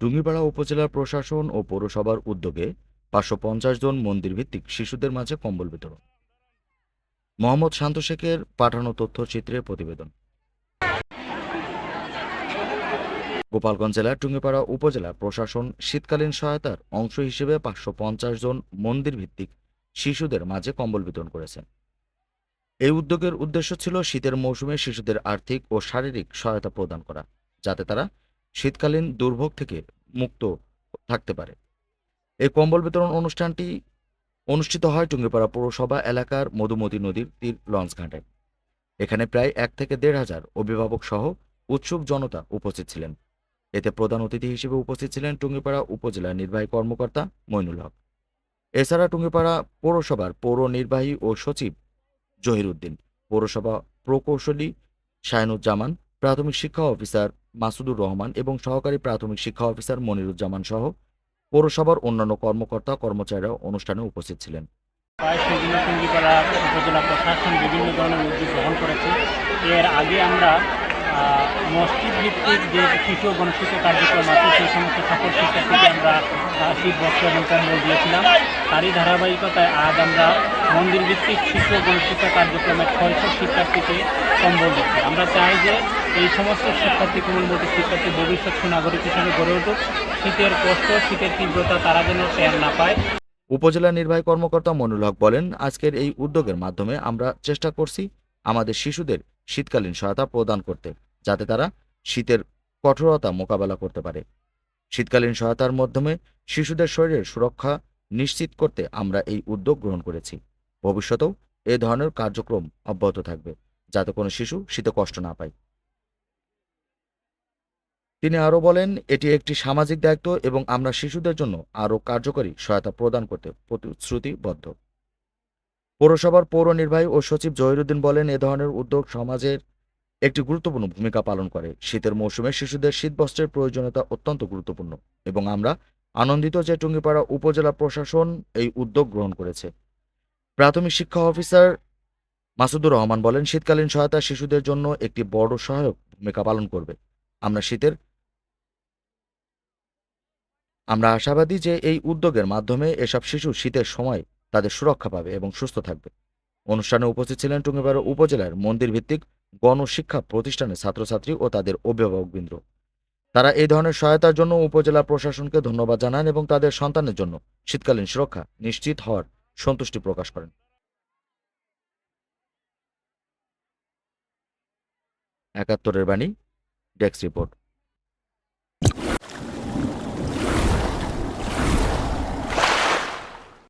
টুঙ্গিপাড়া উপজেলা প্রশাসন ও পৌরসভার উদ্যোগে পাঁচশো পঞ্চাশ জন মন্দিরভিত্তিক শিশুদের মাঝে কম্বল বিতরণ। মোহাম্মদ শান্ত শেখের পাঠানো তথ্যচিত্রের প্রতিবেদন। গোপালগঞ্জ জেলার টুঙ্গিপাড়া উপজেলা প্রশাসন শীতকালীন সহায়তার অংশ হিসেবে পাঁচশো পঞ্চাশ জন মন্দিরভিত্তিক শিশুদের মাঝে কম্বল বিতরণ করেছেন। এই উদ্যোগের উদ্দেশ্য ছিল শীতের মৌসুমে শিশুদের আর্থিক ও শারীরিক সহায়তা প্রদান করা, যাতে তারা শীতকালীন দুর্ভোগ থেকে মুক্ত থাকতে পারে। এই কম্বল বিতরণ অনুষ্ঠানটি অনুষ্ঠিত হয় টুঙ্গিপাড়া পৌরসভা এলাকার মধুমতি নদীর তীর লঞ্চঘাটে এখানে প্রায় এক থেকে দেড় হাজার অভিভাবক সহ উৎসুক জনতা উপস্থিত ছিলেন। এতে প্রধান অতিথি হিসেবে উপস্থিত ছিলেন টুঙ্গিপাড়া উপজেলা নির্বাহী কর্মকর্তা মইনুল হক। এছাড়া টুঙ্গিপাড়া পৌরসভার পৌর নির্বাহী ও সচিব জহির উদ্দিন পৌরসভা প্রকৌশলী শায়নুজ্জামান প্রাথমিক শিক্ষা অফিসার মাসুদুর রহমান এবং সহকারী প্রাথমিক শিক্ষা অফিসার মনিরুজ্জামান সহ পৌরসভার অন্যান্য কর্মকর্তা, কর্মচারীরা অনুষ্ঠানে উপস্থিত ছিলেন। উপজেলা প্রশাসন বিভিন্ন ধরনের উদ্যোগ গ্রহণ করেছে। এর আগে আমরা মসজিদ ভিত্তিক যে শিশু গণশিক্ষা কার্যক্রম আছে, সেই সমস্ত সকল শিক্ষার্থীকে আমরা শীত বস্ত্র এবং কম্বল দিয়েছিলাম। তারই ধারাবাহিকতায় আজ আমরা মন্দির ভিত্তিক শিশু গণশিক্ষা কার্যক্রমের ছয়শো শিক্ষার্থীকে কম্বল দিচ্ছি। আমরা চাই যে এই সমস্ত শিক্ষার্থী কোমলমতি শিক্ষার্থী ভবিষ্যৎ সুনাগরিক হিসেবে গড়ে উঠুক। শীতের কষ্ট, শীতের তীব্রতা, তারা যেন টের না পায়। উপজেলা নির্বাহী কর্মকর্তা মনুল হক বলেন, আজকের এই উদ্যোগের মাধ্যমে আমরা চেষ্টা করছি আমাদের শিশুদের শীতকালীন সহায়তা প্রদান করতে, যাতে তারা শীতের কঠোরতা মোকাবেলা করতে পারে। শীতকালীন সহায়তার মাধ্যমে শিশুদের শরীরের সুরক্ষা নিশ্চিত করতে আমরা এই উদ্যোগ গ্রহণ করেছি। ভবিষ্যতেও এ ধরনের কার্যক্রম অব্যাহত থাকবে, যাতে কোনো শিশু শীতে কষ্ট না পায়। তিনি আরও বলেন, এটি একটি সামাজিক দায়িত্ব এবং আমরা শিশুদের জন্য আরও কার্যকরী সহায়তা প্রদান করতে প্রতিশ্রুতিবদ্ধ। পৌরসভার পৌর নির্বাহী ও সচিব জহিরুদ্দিন বলেন, এ ধরনের উদ্যোগ সমাজের একটি গুরুত্বপূর্ণ ভূমিকা পালন করে। শীতের মৌসুমে শিশুদের শীতবস্ত্রের প্রয়োজনীয়তা অত্যন্ত গুরুত্বপূর্ণ এবং আমরা আনন্দিত যে টুঙ্গিপাড়া উপজেলা প্রশাসন এই উদ্যোগ গ্রহণ করেছে। প্রাথমিক শিক্ষা অফিসার মাসুদুর রহমান বলেন, শীতকালীন সহায়তা শিশুদের জন্য একটি বড় সহায়ক ভূমিকা পালন করবে। আমরা শীতের আমরা আশাবাদী যে এই উদ্যোগের মাধ্যমে এসব শিশু শীতের সময় তাদের সুরক্ষা পাবে এবং সুস্থ থাকবে। অনুষ্ঠানে উপস্থিত ছিলেন টুঙ্গিপাড়া উপজেলার মন্দির ভিত্তিক গণশিক্ষা প্রতিষ্ঠানের ছাত্রছাত্রী ও তাদের অভিভাবকবৃন্দ। তারা এই ধরনের সহায়তার জন্য উপজেলা প্রশাসনকে ধন্যবাদ জানান এবং তাদের সন্তানের জন্য শীতকালীন সুরক্ষা নিশ্চিত হওয়ার সন্তুষ্টি প্রকাশ করেন। একাত্তরের বাণী, ডেস্ক রিপোর্ট।